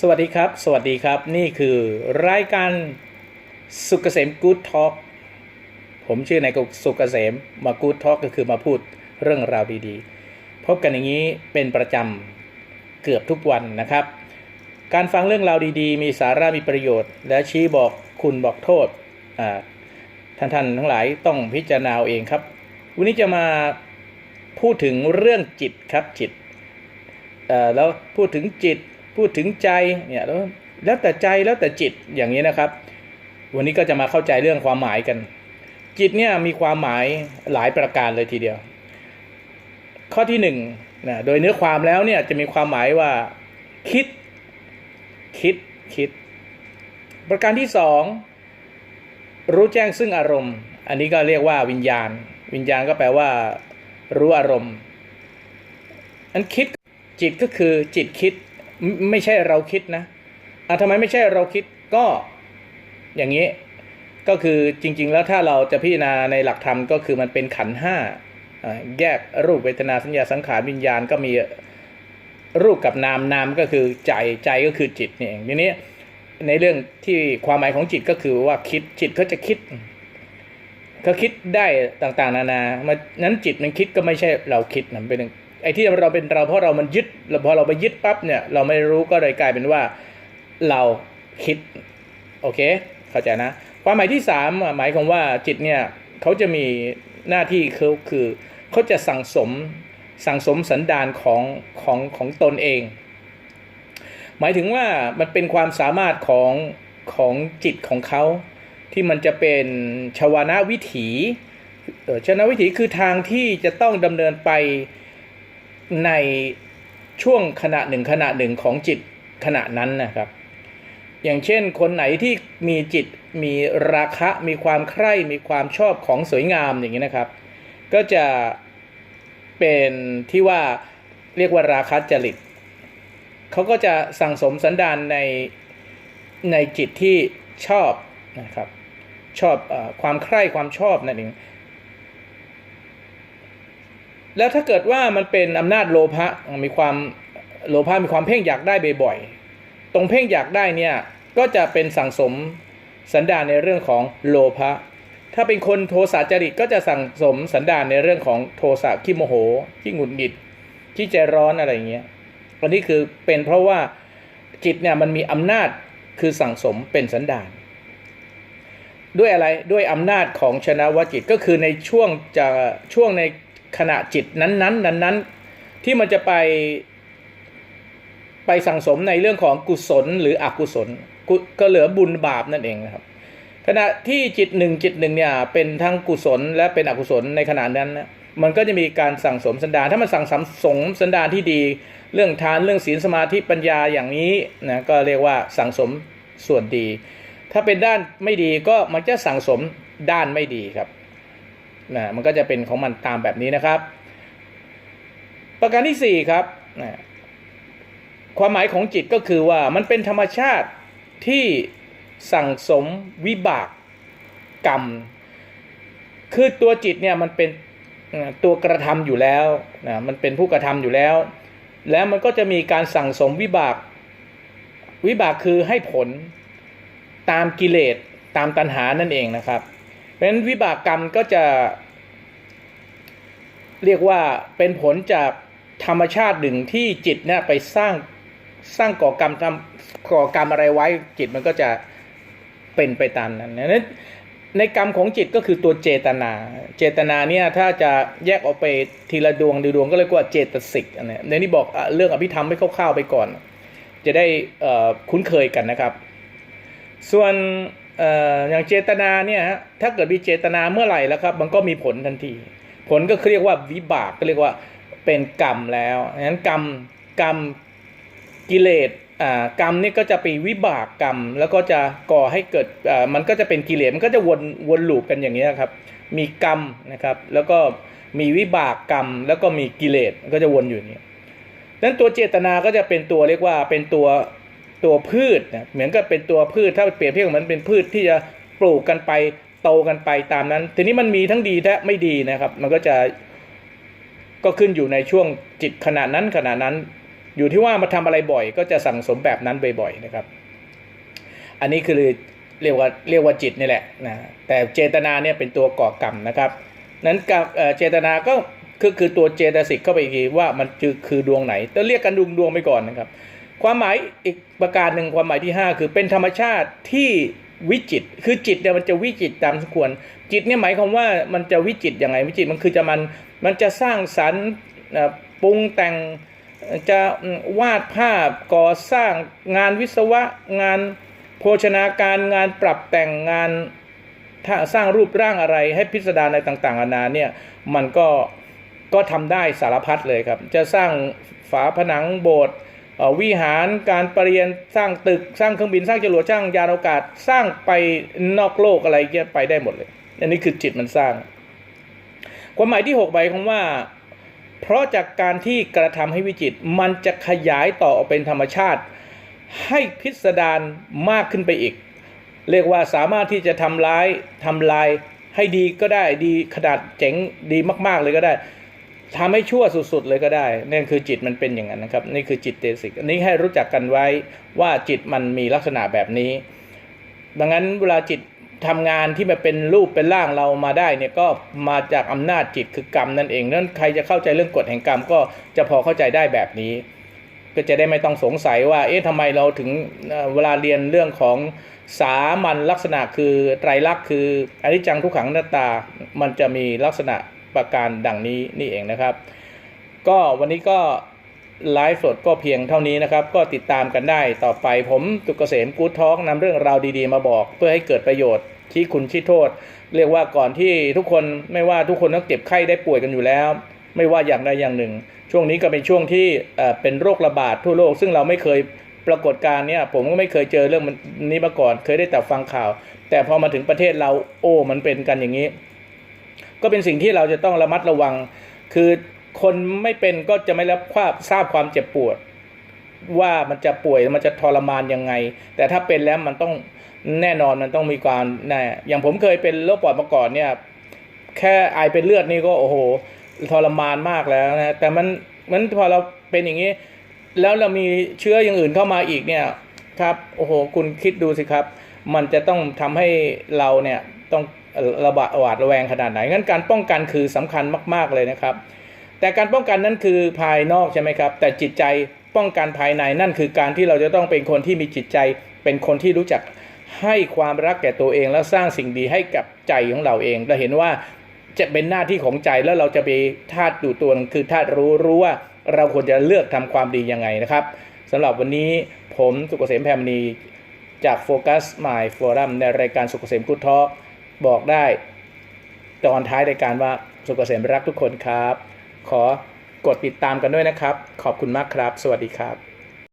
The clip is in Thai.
สวัสดีครับ สวัสดีครับ นี่คือรายการสุกเกษมกู๊ดทอล์กผมชื่อนายสุกเกษมมากู๊ดทอล์กก็คือมาพูดเรื่องราวดีๆ พบกันอย่างนี้เป็นประจำเกือบทุกวันนะครับ การฟังเรื่องราวดีๆ มีสาระมีประโยชน์ และชี้บอกคุณบอกโทษท่านท่านทั้งหลายต้องพิจารณาเองครับ วันนี้จะมาพูดถึงเรื่องจิตครับจิตแล้วพูดถึงจิต พูดถึงใจเนี่ยแล้วแล้วแต่ใจแล้วแต่จิตอย่างนี้นะครับ วันนี้ก็จะมาเข้าใจเรื่องความหมายกัน จิตเนี่ยมีความหมายหลายประการเลยทีเดียว ข้อที่หนึ่งนะโดยเนื้อความแล้วเนี่ยจะมีความหมายว่า คิด คิดคิด ประการที่สองรู้แจ้งซึ่งอารมณ์ อันนี้ก็เรียกว่าวิญญาณ วิญญาณก็แปลว่า รู้อารมณ์ อันคิดจิตก็คือจิตคิด ไม่ใช่เราคิดนะอะทำไมไม่ใช่เราคิดก็อย่างนี้ ก็คือจริง ๆ แล้วถ้าเราจะพิจารณาในหลักธรรมก็คือมันเป็นขันห้าแยกรูปเวทนาสัญญาสังขารวิญญาณก็มีรูปกับนามนามก็คือใจใจก็คือจิตนี่เองทีนี้ในเรื่องที่ความหมายของจิตก็คือว่าคิดจิตเขาจะคิดเขาคิดได้ต่างๆ นานามันนั้นจิตมันคิดก็ไม่ใช่เราคิดนะเป็น ไอ้ที่เราเป็นเราเพราะเรามันยึดพอเราไปยึดปั๊บเนี่ยเราไม่รู้ก็เลยกลายเป็นว่าเราคิดโอเคเข้าใจนะความหมายที่สามหมายความว่าจิตเนี่ยเขาจะมีหน้าที่เขาคือเขาจะสั่งสมสั่งสมสันดานของของของตนเอง หมายถึงว่ามันเป็นความสามารถของของจิตของเขาที่มันจะเป็นชวนาวิถีชวนาวิถีคือทางที่จะต้องดำเนินไป ในช่วงขณะหนึ่งขณะหนึ่งของจิตขณะนั้นนะครับ อย่างเช่นคนไหนที่มีจิตมีราคะมีความใคร่มีความชอบของสวยงามอย่างนี้นะครับ ก็จะเป็นที่ว่าเรียกว่าราคะจริตเขาก็จะสั่งสมสันดานในในจิตที่ชอบนะครับชอบอความใคร่ความชอบนั่นเอง แล้วถ้าเกิดว่ามันเป็นอำนาจโลภะมีความโลภะมีความเพ่งอยากได้บ่อยๆตรงเพ่งอยากได้เนี่ยก็จะเป็นสั่งสมสันดานในเรื่องของโลภะถ้าเป็นคนโทสะจริตก็จะสั่งสมสันดานในเรื่องของโทสะขี้โมโหขี้หงุดหงิดขี้ใจร้อนอะไรอย่างเงี้ยอันนี้คือเป็นเพราะว่าจิตเนี่ยมันมีอำนาจคือสั่งสมเป็นสันดาน ด้วยอะไรด้วยอำนาจของชนะวจิตก็คือในช่วงจะช่วงใน ขณะจิตนั้นๆนั้นๆที่มันจะไปไปสั่งสมในเรื่องของกุศลหรืออกุศลก,ก็เหลือบุญบาปนั่นเองนะครับ ขณะที่จิตหนึ่งจิตหนึ่งเนี่ยเป็นทั้งกุศลและเป็นอกุศลในขณะนั้นนะมันก็จะมีการสั่งสมสันดานถ้ามันสั่งสมสันดานที่ดี เรื่องทานเรื่องศีลสมาธิปัญญาอย่างนี้นะก็เรียกว่าสั่งสมส่วนดี ถ้าเป็นด้านไม่ดีก็มันจะสั่งสมด้านไม่ดีครับ นะมันก็จะเป็นของมันตามแบบนี้นะครับ ประการที่สี่ครับนะความหมายของจิตก็คือว่ามันเป็นธรรมชาติที่สั่งสมวิบากกรรม คือตัวจิตเนี่ยมันเป็นตัวกระทำอยู่แล้วนะมันเป็นผู้กระทำอยู่แล้ว แล้วมันก็จะมีการสั่งสมวิบาก วิบากคือให้ผลตามกิเลสตามตัณหานั่นเองนะครับ เพราะฉะนั้นวิบากกรรมก็จะ เรียกว่าเป็นผลจากธรรมชาติหนึ่งที่จิตเนี่ยไปสร้างสร้างก่อกรรมทำก่อกรรมอะไรไว้ จิตมันก็จะเป็นไปตามนั้นนั้นในกรรมของจิตก็คือตัวเจตนา เจตนาเนี่ยถ้าจะแยกออกไปทีละดวงดวงก็เรียกว่าเจตสิกนะในนี้บอกเรื่องอภิธรรมไม่คร่าวๆไปก่อน จะได้คุ้นเคยกันนะครับ ส่วน อย่างเจตนาเนี่ยถ้าเกิดมีเจตนาเมื่อไหร่แล้วครับ มันก็มีผลทันที ผลก็เรียกว่าวิบากก็เรียกว่าเป็นกรรมแล้วงั้นกรรมกรรมกิเลสกรรมนี่ก็จะไปวิบากกรรม แล้วก็จะก่อให้เกิดมันก็จะเป็นกิเลสมันก็จะวนวนลูปกันอย่างนี้ครับ มีกรรมนะครับ แล้วก็มีวิบากกรรม แล้วก็มีกิเลสก็จะวนอยู่อย่างนี้นั้นตัวเจตนาก็จะเป็นตัวเรียกว่าเป็นตัว ตัวพืชนะเหมือนกับเป็นตัวพืชถ้าเปรียบเทียบมือนเป็นพืชที่จะปลูกกันไปโตกันไปตามนั้น ทีนี้มันมีทั้งดีและไม่ดีนะครับ มันก็จะก็ขึ้นอยู่ในช่วงจิตขณะนั้นขณะนั้น อยู่ที่ว่ามาทำอะไรบ่อย ก็จะสั่งสมแบบนั้นบ่อยๆนะครับ อันนี้คือเรียกว่าเรียกว่าจิตนี่แหละนะแต่เจตนาเนี่ยเป็นตัวก่อกรรมนะครับ นั้นกับเอ่อเจตนาก็คือคือตัวเจตสิกเข้าไปอีกทีว่ามันคือคือดวงไหนต้องเรียกกันดวงดวงไปก่อนนะครับ ความหมายอีกประการหนึ่งความหมายที่ 5 คือเป็นธรรมชาติที่วิจิต คือจิตเนี่ยมันจะวิจิตตามสมควร จิตเนี่ยหมายความว่ามันจะวิจิตยังไงวิจิตมันคือจะมันมันจะสร้างสรรค์ปรุงแต่งจะวาดภาพก่อสร้างงานวิศวะงานโภชนาการงานปรับแต่งงานาสร้างรูปร่างอะไรให้พิสดารในต่างๆนานาเนี่ยมันก็ก็ทำได้สารพัดเลยครับ จะสร้างฝาผนังโบสถ์ วิหารการประเรียนสร้างตึกสร้างเครื่องบินสร้างจรวดสร้างยานอวกาศสร้างไปนอกโลกอะไรเงี้ยไปได้หมดเลย อันนี้คือจิตมันสร้าง ความหมายที่6หมายความว่า เพราะจากการที่กระทำให้วิจิต มันจะขยายต่อเป็นธรรมชาติ ให้พิสดารมากขึ้นไปอีก เรียกว่าสามารถที่จะทำร้ายทำลายให้ดีก็ได้ดีขนาดเจ๋งดีมาก ๆ เลยก็ได้ ทำให้ชั่วสุดๆเลยก็ได้นั่นคือจิตมันเป็นอย่างนั้นนะครับ นี่คือจิตเตสิกอันนี้ให้รู้จักกันไว้ว่าจิตมันมีลักษณะแบบนี้ ดังนั้นเวลาจิตทำงานที่มาเป็นรูปเป็นร่างเรามาได้เนี่ยก็มาจากอำนาจจิตคือกรรมนั่นเองนั้นใครจะเข้าใจเรื่องกฎแห่งกรรมก็จะพอเข้าใจได้แบบนี้ ก็จะได้ไม่ต้องสงสัยว่า เอ๊ะทำไมเราถึงเวลาเรียนเรื่องของสามัญลักษณะคือไตรลักษณ์คืออนิจจังทุกขังอนัตตา มันจะมีลักษณะ ประการดังนี้นี่เองนะครับ ก็วันนี้ก็ไลฟ์สดก็เพียงเท่านี้นะครับ ก็ติดตามกันได้ต่อไปผมตุกเกษมกู๊ดทอกนำเรื่องราวดีๆ มาบอก เพื่อให้เกิดประโยชน์ที่คุณชี้โทษ เรียกว่าก่อนที่ทุกคนไม่ว่าทุกคนต้องเจ็บไข้ได้ป่วยกันอยู่แล้ว ไม่ว่าอย่างใดอย่างหนึ่ง ช่วงนี้ก็เป็นช่วงที่เป็นโรคระบาดทั่วโลก ซึ่งเราไม่เคยปรากฏการณ์เนี่ยผมก็ไม่เคยเจอเรื่องนี้มาก่อน เคยได้แต่ฟังข่าว แต่พอมาถึงประเทศเราโอ้มันเป็นกันอย่างนี้ ก็เป็นสิ่งที่เราจะต้องระมัดระวัง คือคนไม่เป็นก็จะไม่รับความทราบความเจ็บปวด ว่ามันจะป่วยมันจะทรมานยังไง แต่ถ้าเป็นแล้วมันต้องแน่นอนมันต้องมีการแน่อย่างผมเคยเป็นโรคปอดมาก่อนเนี่ยแค่ไอเป็นเลือดนี่ก็โอ้โหทรมานมากแล้วนะแต่มันมันพอเราเป็นอย่างนี้ แล้วเรามีเชื้ออย่างอื่นเข้ามาอีกเนี่ยครับโอ้โหคุณคิดดูสิครับ มันจะต้องทำให้เราเนี่ยต้อง ระบาดหวาดระแวงขนาดไหนงั้นการป้องกันคือสำคัญมาก ๆเลยนะครับ แต่การป้องกันนั้นคือภายนอกใช่ไหมครับ แต่จิตใจป้องกันภายในนั่นคือการที่เราจะต้องเป็นคนที่มีจิตใจเป็นคนที่รู้จักให้ความรักแก่ตัวเองแล้วสร้างสิ่งดีให้กับใจของเราเองเราเห็นว่าจะเป็นหน้าที่ของใจแล้วเราจะไปธาตุอยู่ตัวคือธาตุรู้รู้ว่าเราควรจะเลือกทำความดียังไงนะครับสำหรับวันนี้ผมสุกเกษมแพมณีจากโฟกัส My Forum ในรายการสุกเกษมพูดทอ บอกได้ ตอนท้ายรายการว่าสุขเกษมรักทุกคนครับ ขอกดติดตามกันด้วยนะครับ ขอบคุณมากครับ สวัสดีครับ